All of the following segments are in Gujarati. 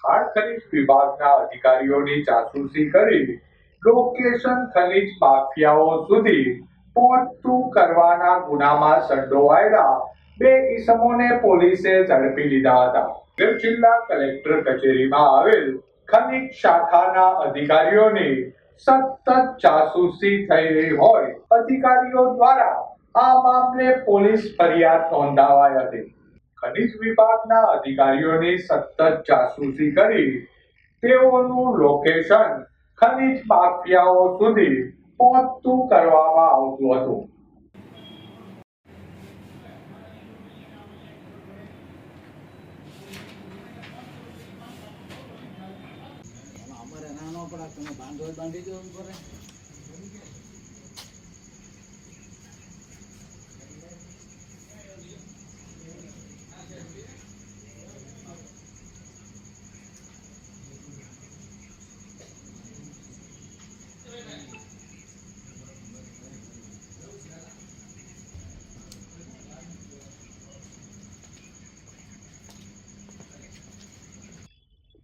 ખાણ ખનીજ વિભાગના અધિકારીઓની જાસૂસી કરી લોકેશન ખનીજ માફિયાઓ સુધી પહોંચતું કરવાના ગુનામાં સંડોવાયેલા બે ઈસમોને પોલીસે ઝડપી લીધા હતા. ગીર જિલ્લા કલેક્ટર કચેરીમાં આવેલ ખનીજ શાખાના અધિકારીઓની સતત જાસૂસી થઈ રહી હોય, અધિકારીઓ દ્વારા આ મામલે પોલીસ ફરિયાદ નોંધાવાઈ હતી. ખનિજ વિભાગના અધિકારીઓની સતત જાસૂસી કરી તેઓનું લોકેશન ખનિજ માફિયાઓ સુધી પહોંચતું કરવામાં આવતું હતું. પડે બાંધો બાંધી દો એમ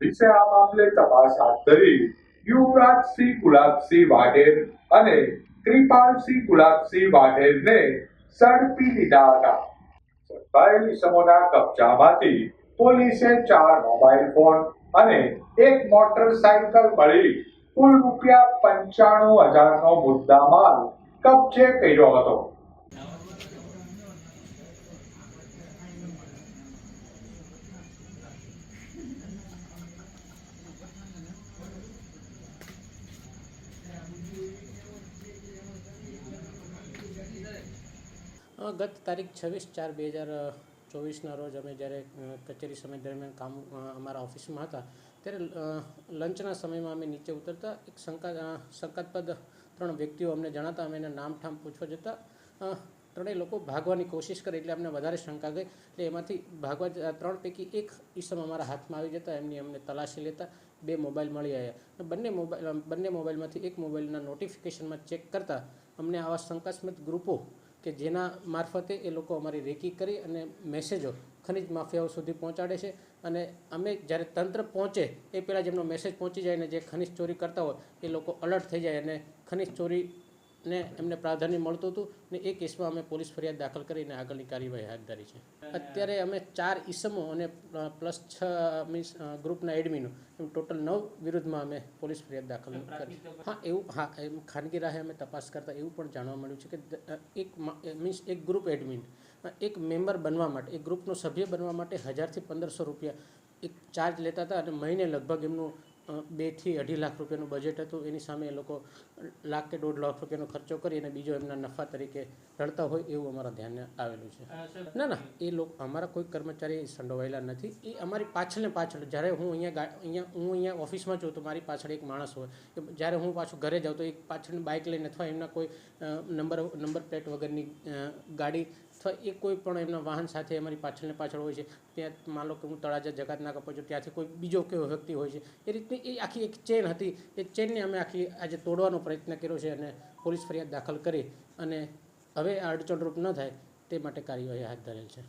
પોલીસે આ મામલે તપાસ હાથ ધરી યુવરાજસિંહ ગુલાબસિંહ વાઢેર અને કૃપાલસિંહ ગુલાબસિંહ વાઢેરને ઝડપી લીધા હતા. ઝડપાયેલ ઇસમોના કબજામાંથી પોલીસે ચાર મોબાઈલ ફોન અને એક મોટરસાયકલ મળી કુલ રૂપિયા પંચાણું હજારનો મુદ્દામાલ કબજે કર્યો હતો. ગત તારીખ છવ્વીસ ચાર બે હજાર ચોવીસના રોજ અમે જ્યારે કચેરી સમય દરમિયાન કામ અમારા ઓફિસમાં હતા, ત્યારે લંચના સમયમાં અમે નીચે ઉતરતા, એક શંકા શંકાસ્પદ ત્રણ વ્યક્તિઓ અમને જણાતા, અમે એના નામ ઠામ પૂછવા જતાં ત્રણેય લોકો ભાગવાની કોશિશ કરી એટલે અમને વધારે શંકા ગઈ એટલે એમાંથી ભાગવા ત્રણ પૈકી એક ઈસમ અમારા હાથમાં આવી જતા, એમની અમને તલાશી લેતા, બે મોબાઈલ મળી આવ્યા બંને મોબાઈલ બંને મોબાઈલમાંથી એક મોબાઈલના નોટિફિકેશનમાં ચેક કરતાં, અમને આવા શંકાસ્પદ ગ્રુપો કે જેના મારફતે એ લોકો અમારી રેકી કરી અને મેસેજો ખનિજ માફિયાઓ સુધી પહોંચાડે છે. અને અમે જ્યારે તંત્ર પહોંચે, એ પહેલાં જેમનો મેસેજ પહોંચી જાય ને જે ખનિજ ચોરી કરતા હોય, એ લોકો અલર્ટ થઈ જાય અને ખનિજ ચોરીને એમને પ્રાધાન્ય મળતું હતું ને એ કેસમાં અમે પોલીસ ફરિયાદ દાખલ કરીને આગળની કાર્યવાહી હાથ ધરી છે. અત્યારે અમે ચાર ઈસમો અને પ્લસ છ મીન્સ ગ્રુપના એડમિનો. એમ ટોટલ નવ વિરુદ્ધમાં અમે પોલીસ ફરિયાદ દાખલ કરી. હા એવું હા એમ ખાનગી રાહે અમે તપાસ કરતા એવું પણ જાણવા મળ્યું છે કે એક મીન્સ એક ગ્રુપ એડમિન એક મેમ્બર બનવા માટે એક ગ્રુપનો સભ્ય બનવા માટે હજારથી પંદરસો રૂપિયા એક ચાર્જ લેતા હતા અને મહિને લગભગ એમનું બેથી અઢી લાખ રૂપિયાનું બજેટ હતું. એની સામે એ લોકો લાખ કે દોઢ લાખ રૂપિયાનો ખર્ચો કરી અને બીજો એમના નફા તરીકે રડતા હોય એવું અમારા ધ્યાને આવેલું છે. ના ના એ લોકો અમારા કોઈ કર્મચારી સંડોવાયેલા નથી. એ અમારી પાછળ ને પાછળ જ્યારે હું અહીંયા અહીંયા હું અહીંયા ઓફિસમાં છું તો મારી પાછળ એક માણસ હોય. કે જ્યારે હું પાછું ઘરે જાઉં તો એક પાછળની બાઇક લઈને અથવા એમના કોઈ નંબર નંબર પ્લેટ વગરની ગાડી અથવા એ કોઈ પણ એમના વાહન સાથે અમારી પાછળને પાછળ હોય છે, ત્યાં માન લો કે હું તળાજા જગત ના કપો છું, ત્યાંથી કોઈ બીજો કેવો વ્યક્તિ હોય છે. એ રીતની એ આખી એક ચેન હતી. એ ચેનને અમે આખી આજે તોડવાનો પ્રયત્ન કર્યો છે અને પોલીસ ફરિયાદ દાખલ કરી અને હવે આ અડચણરૂપ ન થાય તે માટે કાર્યવાહી હાથ ધરેલ છે.